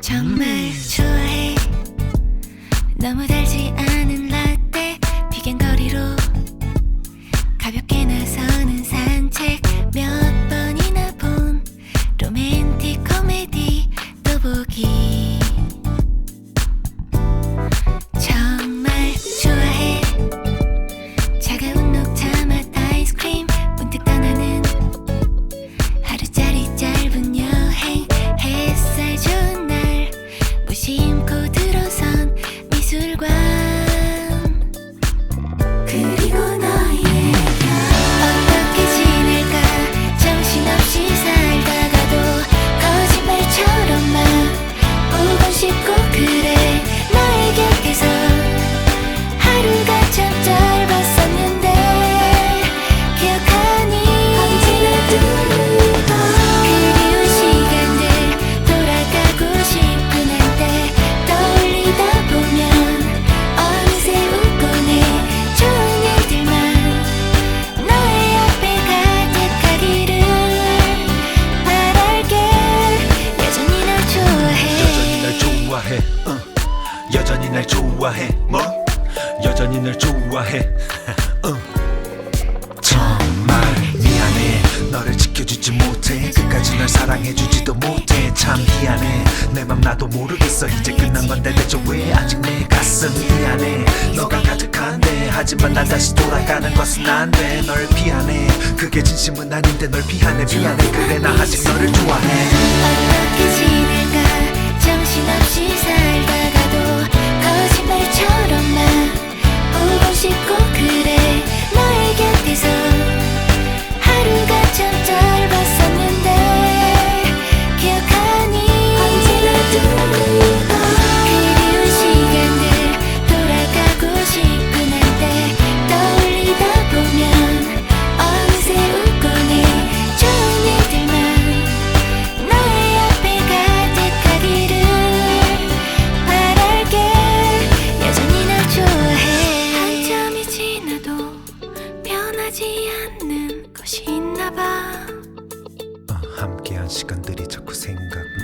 정말 좋아해. 너무 달지 않은 라떼. 비겐 거리로 가볍게 무심코 들어선 미술관 여전히 날 좋아해. 뭐? 여전히 날 좋아해. 어. 정말 미안해. 너를 지켜주지 못해. 끝까지 널 사랑해주지도 못해. 참 미안해. 내 맘 나도 모르겠어. 이제 끝난 건데 대체 왜 아직 내 가슴 미안해? 너가 가득한데. 하지만 난 다시 돌아가는 것은 안돼. 널 피하네. 그게 진심은 아닌데 널 피하네. 미안해. 그래 나 아직 끝나지 않는 것이 있나 봐. 아, 함께한 시간들이 자꾸 생각나.